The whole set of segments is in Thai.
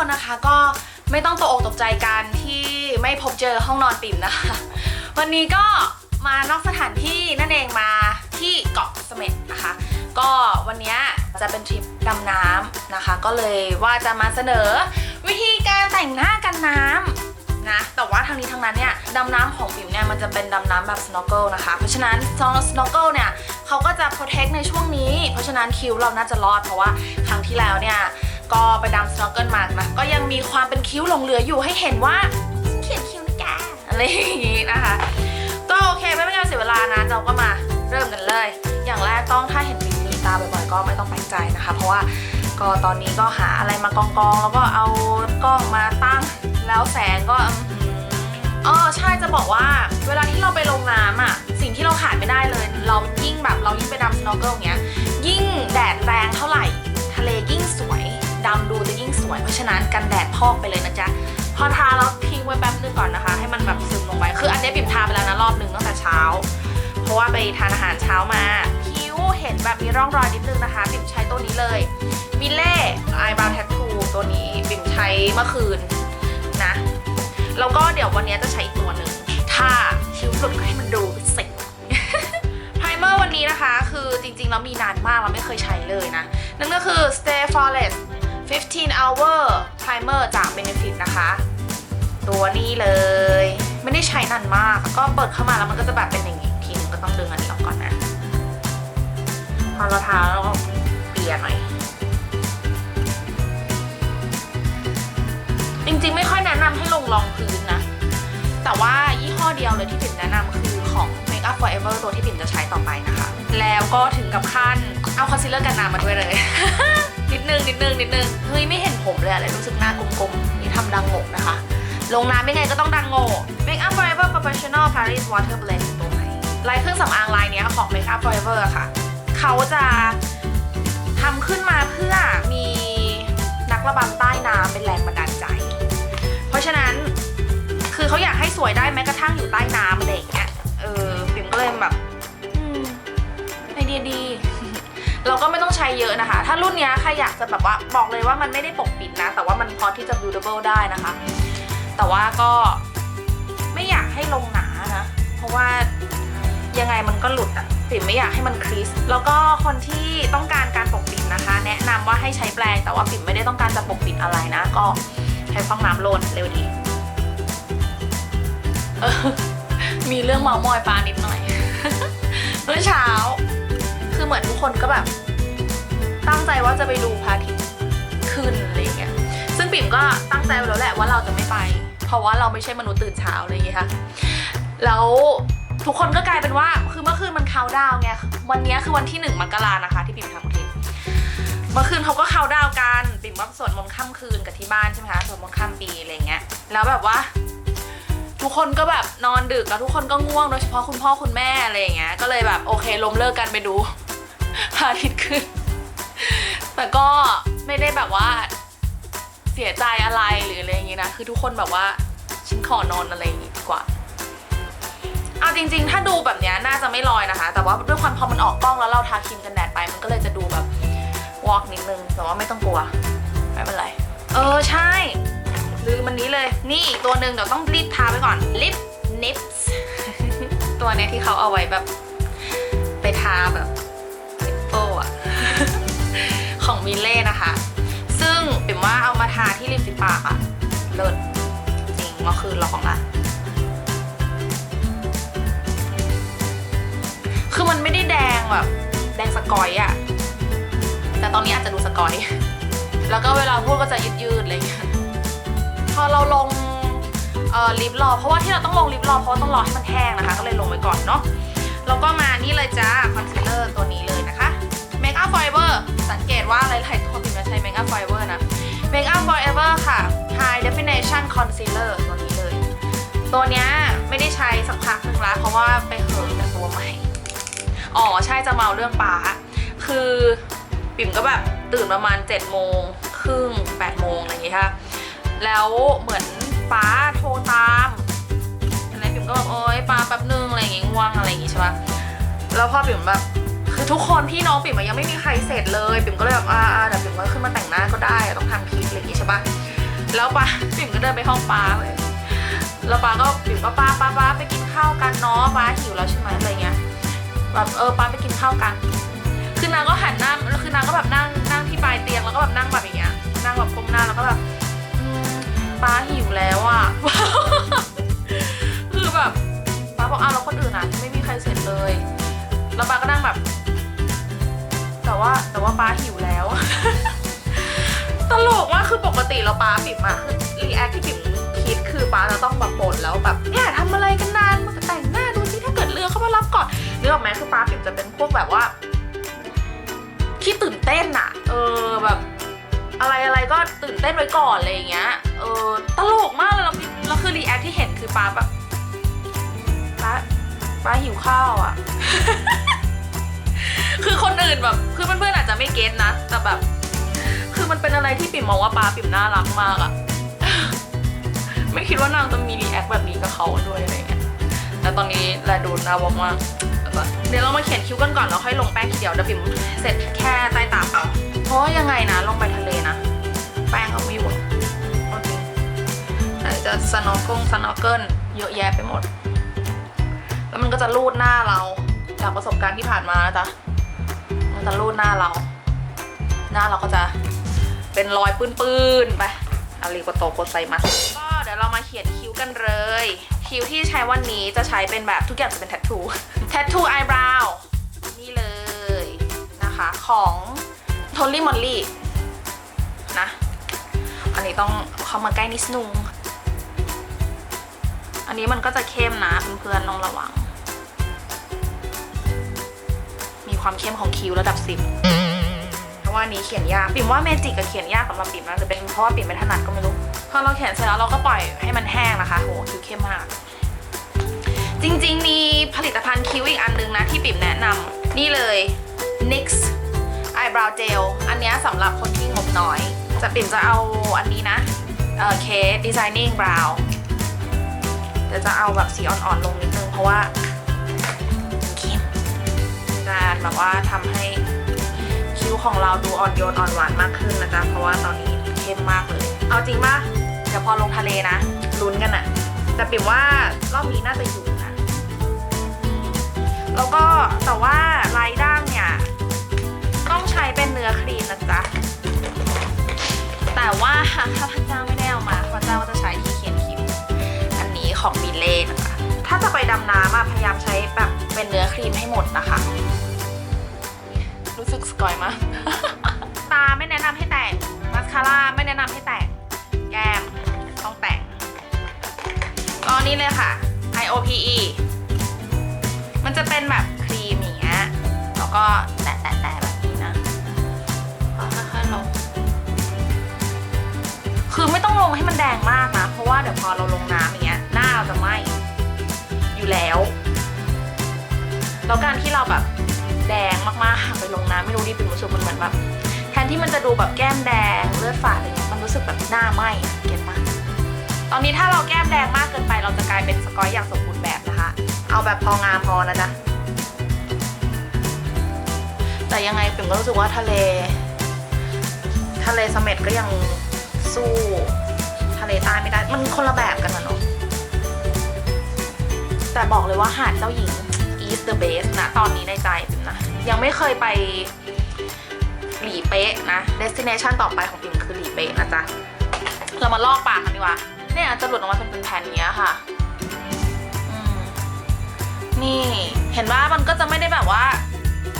คนนะคะก็ไม่ต้องตกอกตกใจกันที่ไม่พบเจอห้องนอนปิ่มนะคะ วันนี้ก็มานอกสถานที่นั่นเองมาที่เกาะเสม็ดนะคะ ก็วันนี้จะเป็นทริปดำน้ำนะคะ ก็เลยว่าจะมาเสนอ วิธีการแต่งหน้ากันน้ำนะแต่ว่าทางนี้ทางนั้นเนี่ยดำน้ำของปิ่มเนี่ยมันจะเป็นดำน้ำแบบ snorkel นะคะ เพราะฉะนั้น snorkel เนี่ยเขาก็จะ protect ในช่วงนี้ เพราะฉะนั้นคิวเราน่าจะรอดเพราะว่าครั้งที่แล้วเนี่ย ก็ไปดำ snorkel มานะก็ยังมีความเป็นคิ้วหลงเหลืออยู่ให้เห็นว่าเขียนคิ้วนะแกอะไรอย่างงี้นะคะ ก็โอเคไม่เป็นการเสียเวลานะเราก็มาเริ่มกันเลย อย่างแรกต้องถ้าเห็นปิ่มมีตาบ่อยๆก็ไม่ต้องแปลกใจนะคะ เพราะว่าก็ตอนนี้ก็หาอะไรมากองๆแล้วก็เอากล้องมาตั้งแล้วแสงก็อ๋อใช่จะบอกว่า เวลาที่เราไปลงน้ำอะสิ่งที่เราขาดไม่ได้เลย เรายิ่งแบบเรายิ่งไปดำสโนว์เกิลอย่างเงี้ย วย เพราะฉะนั้นกันแดดพอกไปเลยนะจ๊ะ พอทาแล้วทิ้งไว้แป๊บนึงก่อนนะคะ ให้มันแบบซึมลงไป คืออันนี้ปิ่มทาไปแล้วนะรอบหนึ่งตั้งแต่เช้า เพราะว่าไปทานอาหารเช้ามา คิ้วเห็นแบบมีร่องรอยนิดนึงนะคะปิ่มใช้ตัวนี้เลยมิเล่ไอบราวแททูตัวนี้ปิ่มใช้เมื่อคืนนะ แล้วก็เดี๋ยววันนี้จะใช้อีกตัวหนึ่งถ้าคิ้วหลุดก็ให้มันดูเซ็งไพรเมอร์วันนี้นะคะ คือจริงๆแล้วมีนานมากเราไม่เคยใช้เลยนะ นั่นก็คือ Stay Flawless 15 hour primer จาก Benefit นะคะ ตัวนี้เลย ไม่ได้ใช้นานมาก ก็เปิดเข้ามาแล้วมันก็จะแบบเป็นอย่างนี้ทีนึงก็ต้องดึงอันนี้ออกก่อนนะ พอเราทาแล้วก็เกลี่ยหน่อย จริงๆไม่ค่อยแนะนำให้ลงรองพื้นนะ แต่ว่ายี่ห้อเดียวเลยที่ปิ่มแนะนำคือของ Make Up Forever ตัวที่ปิ่มจะใช้ต่อไปนะคะ แล้วก็ถึงกับขั้นเอาคอนซีลเลอร์กันน้ำมาด้วยเลย นิดนึงนิดนึงนิดนึงเฮ้ยไม่เห็นผมเลยอะไรรู้สึกหน้ากลมๆนี่ทำดังโงกนะคะ ลงน้ำยังไงก็ต้องดังโง่ Make Up Forever Professional Paris Water Blend ตัวใหม่ลายเครื่องสำอางลายเนี้ยของ Make Up Forever ค่ะ เขาจะทำขึ้นมาเพื่อมีนักระบำใต้น้ำเป็นแรงบันดาลใจ เพราะฉะนั้นคือเขาอยากให้สวยได้แม้กระทั่งอยู่ใต้น้ำอะไรอย่างเงี้ยเออปิ่มก็เลยแบบอืมไอเดียดี เราก็ เยอะนะคะ ถ้ารุ่นนี้ใครอยากจะแบบว่าบอกเลยว่ามันไม่ได้ปกปิดนะ แต่ว่ามันพอที่จะ buildable ได้นะคะ แต่ว่าก็ไม่อยากให้ลงหนานะ เพราะว่ายังไงมันก็หลุดอะปิมไม่อยากให้มันคริส แล้วก็คนที่ต้องการการปกปิดนะคะ แนะนำว่าให้ใช้แปรงแต่ว่าปิมไม่ได้ต้องการจะปกปิดอะไรนะ ก็ใช้ฟองน้ำโลนเร็วดีมีเรื่องเมามอยปานิดหน่อยเมื่อเช้า คือเหมือนทุกคนก็แบบ งใจว่าจะไปดูพระอาทิตย์ขึ้นอะไรเงี้ย ซึ่งปิ่มก็ตั้งใจไว้แล้วแหละว่าเราจะไม่ไป เพราะว่าเราไม่ใช่มนุษย์ตื่นเช้าอะไรอย่างเงี้ยค่ะ แล้วทุกคนก็กลายเป็นว่า คือเมื่อคืนมันคาวดาวไง วันนี้คือวันที่หนึ่งมกรานะคะ ที่ปิ่มทำคลิป เมื่อคืนเขาก็คาวดาวกัน ปิ่มว่าสวดมนต์ข้ามคืนกับที่บ้านใช่ไหมคะสวดมนต์ข้ามปีอะไรเงี้ย แล้วแบบว่าทุกคนก็แบบนอนดึกแล้วทุกคนก็ง่วงโดยเฉพาะคุณพ่อคุณแม่อะไรอย่างเงี้ย ก็เลยแบบโอเคล้มเลิกกันไปดูพระอาทิตย์ขึ้น แต่ก็ไม่ได้แบบว่าเสียใจอะไรหรืออะไรอย่างงี้นะ คือทุกคนแบบว่าฉันขอนอนอะไรอย่างงี้ดีกว่า เอาจริง ๆ ถ้าดูแบบเนี้ยน่าจะไม่ลอยนะคะ แต่ว่าด้วยความพอมันออกกล้องแล้วเราทาครีมกันแดดไป มันก็เลยจะดูแบบวอกนิดนึง แต่ว่าไม่ต้องกลัว ไม่เป็นไร เออใช่ ลืมมันนี้เลย นี่อีกตัวหนึ่งเดี๋ยวต้องรีบทาไปก่อน ลิปนิปส์ตัวเนี้ยที่เขาเอาไว้แบบ ไปทาแบบ ของมิเล่นะคะ ซึ่งปิ่มว่าเอามาทาที่ริมฝีปากอะเลิศจริงเมื่อคืนลองละคือมันไม่ได้แดงแบบแดงสกอยอะแต่ตอนนี้อาจจะดูสกอย แล้วก็เวลาพูดก็จะยืดๆอะไรอย่างเงี้ยพอเราลงเอ่อลิปรอเพราะว่าที่เราต้องลงลิปรอเพราะต้องรอให้มันแห้งนะคะ ก็เลยลงไปก่อนเนาะแล้วก็มานี่เลยจ้าคอนซีลเลอร์ตัวนี้เลยนะคะ Make Up Forever สังเกตว่าหลายๆตัวพิมพ์จะใช้ Make Up Forever นะ Make Up Forever ค่ะ High Definition Concealer ตัวนี้เลย ตัวเนี้ยไม่ได้ใช้สักพักนึงละเพราะว่าไปเหอะกับตัวใหม่ อ๋อ ใช่จะเมาเรื่องป้า คือปิ่มก็แบบตื่นประมาณ7จ็ดโมงครึ่งแปดโมงอะไรอย่างงี้ค่ะ แล้วเหมือนป้าโทรตามอะไรปิ่มก็แบบโอ๊ยป้าแป๊บนึงอะไรอย่างงี้ง่วงอะไรอย่างงี้ใช่ปะแล้วพอปิ่มแบบ ทุกคนพี่น้องปิ่มอะยังไม่มีใครเสร็จเลย ปิ่มก็เลยแบบอ่าเดี๋ยวปิ่มก็ขึ้นมาแต่งหน้าก็ได้ต้องทำคลิปอะไรอย่างงี้ใช่ปะแล้วป้าปิ่มก็เดินไปห้องป้าเลยแล้วป้าก็ปิ่มก็ป้าป้าป้าไปกินข้าวกันเนาะป้าหิวแล้วใช่ไหมอะไรเงี้ยแบบเออป้าไปกินข้าวกันคือนางก็หันหน้าคือนางก็แบบนั่งนั่งที่ปลายเตียงแล้วก็แบบนั่งแบบอย่างเงี้ยนั่งแบบก้มหน้าแล้วก็แบบป้าหิวแล้วอะคือแบบป้าบอกอ้าวแล้วคนอื่นอะไม่มีใครเสร็จเลยแล้วป้าก็นั่งแบบ ว่าแต่ว่าป้าหิวแล้ว ตลกว่ากคือปกติเราป้าปิ่มอะคือรีแอคที่ปิ่มคิดคือป้าจะต้องแบบบ่นแล้วแบบเนี่ยทำอะไรกันนานมาแต่งหน้าดูสิถ้าเกิดเรือเข้ามารับก่อนนึกออกไหมคือป้าปิ่มจะเป็นพวกแบบว่าขี้ตื่นเต้นอะเออแบบอะไรอะไรก็ตื่นเต้นไว้ก่อนอะไรอย่างเงี้ย เออตลกมากเลยเราเราคือรีแอคที่เห็นคือป้าแบบป้าป้าหิวข้าวอะ แบบ คือมันเป็นอะไรที่ปิ่มมองว่าปาปิ่มน่ารักมากอะไม่คิดว่านางจะมีรีแอคแบบนี้กับเขาด้วยอะไรเงี้ยแต่ตอนนี้แลดูน่ารักมาเดี๋ยวเรามาเขียนคิ้วกันก่อนแล้วค่อยลงแป้งทีเดียวเดี๋ยวปิ่มเสร็จแค่ใต้ตาพอเพราะยังไงนะลงไปทะเลนะ แป้งเอาไม่อยู่โอเคไหนจะสโนว์กงสโนว์เกิลเยอะแยะไปหมด แล้วมันก็จะรูดหน้าเราจากประสบการณ์ที่ผ่านมานะจ๊ะมันจะรูดหน้าเรา หน้าเราก็จะเป็นรอยปื้นๆไปอาริโกโตโกไซมัสก็เดี๋ยวเรามาเขียนคิ้วกันเลย คิ้วที่ใช้วันนี้จะใช้เป็นแบบทุกอย่างจะเป็นแทททูแทททูไอบราวนี่เลยนะคะของโทลลี่มอลลี่นะ อันนี้ต้องเข้ามาใกล้นิดนึงอันนี้มันก็จะเข้มนะเพื่อนๆต้องระวัง มีความเข้มของคิ้วระดับสิบ ว่าอันนี้เขียนยากปิ่มว่าเมจิกกับเขียนยากสำหรับปิ่มนะหรือเป็นเพราะว่าปิ่มไม่ถนัดก็ไม่รู้พอเราเขียนเสร็จแล้วเราก็ปล่อยให้มันแห้งนะคะโหคิวเข้มมาก จริงๆ มีผลิตภัณฑ์คิ้วอีกอันนึงนะที่ปิ่มแนะนำนี่เลย NYX Eyebrow Gel อันนี้สำหรับคนที่งบน้อย จะปิ่มจะเอาอันนี้นะเอ่อ K Designing Brow เดี๋ยวจะเอาแบบสีอ่อนๆลงนิดนึงเพราะว่าเข้มการแบบว่าทำให้ ของเราดูอ่อนโยนอ่อนหวานมากขึ้นนะจ๊ะเพราะว่าตอนนี้เข้มมากเลย เอาจริงป่ะเดี๋ยวพอลงทะเลนะลุ้นกันอะแต่ปิ่มว่ารอบนี้น่าจะอยู่นะแล้วก็แต่ว่าลายด้างเนี่ย ต้องใช้เป็นเนื้อครีมนะจ๊ะแต่ว่าถ้าพระเจ้าไม่ได้เอามาพระเจ้าก็จะใช้ที่เขียนคิ้วอันนี้ของมิเล่นะคะถ้าจะไปดำน้ำพยายามใช้แบบเป็นเนื้อครีมให้หมดนะคะ กสกอยมาก ตาไม่แนะนำให้แต่ง มาสคาร่าไม่แนะนำให้แต่ง แก้มต้องแต่งก็นี่เลยค่ะ IOPE มันจะเป็นแบบครีมอย่างเงี้ย แล้วก็แตะแตะแตะแบบนี้นะก็ค่อยๆลง คือไม่ต้องลงให้มันแดงมากนะ เพราะว่าเดี๋ยวพอเราลงน้ำอย่างเงี้ย หน้าเราจะไหม้อยู่แล้ว แล้วการที่เราแบบ แดงมากๆไปลงน้ำไม่รู้ดิเป็นรู้สึกมันเหมือนแบบแทนที่มันจะดูแบบแก้มแดงเลือดฝาดอะไรเงี้ยมันรู้สึกแบบหน้าไหม้เก็ตปะตอนนี้ถ้าเราแก้มแดงมากเกินไป เราจะกลายเป็นสกอยอย่างสมบูรณ์แบบนะคะ เอาแบบพองามพอนะจ๊ะแต่ยังไงปิ่มก็รู้สึกว่าทะเล ทะเลเสม็ดก็ยังสู้ทะเลใต้ไม่ได้ มันคนละแบบกันนะเนาะแต่บอกเลยว่าหาดเจ้าหญิง is the best นะตอนนี้ในใจ ยังไม่เคยไปหลีเป๊ะนะ destination ต่อไปของปิ่มคือหลีเป๊ะนะจ๊ะ เรามาลอกปากกันดีกว่า เนี่ยจะหลุดออกมาเป็นแผ่นๆอย่างเงี้ยค่ะนี่เห็นว่ามันก็จะไม่ได้แบบว่า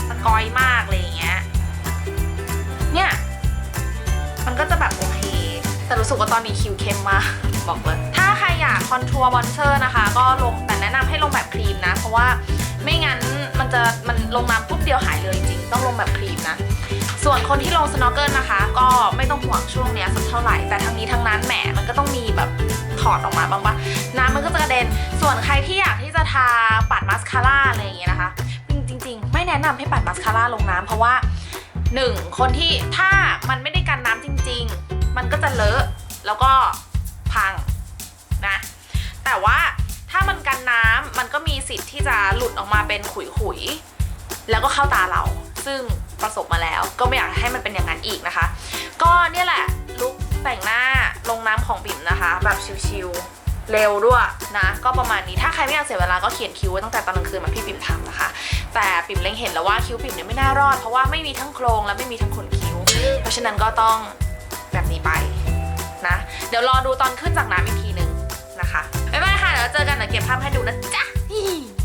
สกอยมากเลยอย่างเงี้ย เนี่ย มันก็จะแบบโอเค แต่รู้สึกว่าตอนนี้คิวเข้มมากบอกเลย ถ้าใครอยากคอนทัวร์บอนเชอร์นะคะ ก็ลงแต่แนะนำให้ลงแบบครีมนะ เพราะว่า ไม่งั้นมันจะมันลงน้ำปุ๊บเดียวหายเลยจริง ต้องลงแบบครีมนะ ส่วนคนที่ลงสโนว์เกิลนะคะ ก็ไม่ต้องห่วงช่วงเนี้ยสักเท่าไหร่ แต่ทั้งนี้ทั้งนั้นแหมมันก็ต้องมีแบบถอดออกมาบ้างปะน้ำมันก็จะกระเด็น ส่วนใครที่อยากที่จะทาปัดมาสคาร่าอะไรอย่างเงี้ยนะคะ จริง ๆ ไม่แนะนำให้ปัดมาสคาร่าลงน้ำเพราะว่าหนึ่งคนที่ถ้ามันไม่ได้กันน้ำจริง ๆ มันก็จะเลอะแล้วก็ สิทธิ์ที่จะหลุดออกมาเป็นขุยๆแล้วก็เข้าตาเรา ซึ่งประสบมาแล้ว ก็ไม่อยากให้มันเป็นอย่างนั้นอีกนะคะ ก็เนี่ยแหละลุคแต่งหน้าลงน้ำของบิ่มนะคะ แบบชิลๆเร็วด้วยนะ ก็ประมาณนี้ถ้าใครไม่อยากเสียเวลาก็เขียนคิ้วไว้ตั้งแต่ตอนกลางคืนมาพี่ปิ่มทำนะคะ แต่ปิ่มเล็งเห็นแล้วว่าคิ้วปิ่มเนี่ยไม่น่ารอดเพราะว่าไม่มีทั้งโครงและไม่มีทั้งขนคิ้ว เพราะฉะนั้นก็ต้องแบบนี้ไปนะเดี๋ยวรอดูตอนขึ้นจากน้ำอีกทีหนึ่งนะคะบ๊ายบายค่ะเดี๋ยวเจอกันเดี๋ยวเก็บภาพให้ดูนะจ๊ะ 咦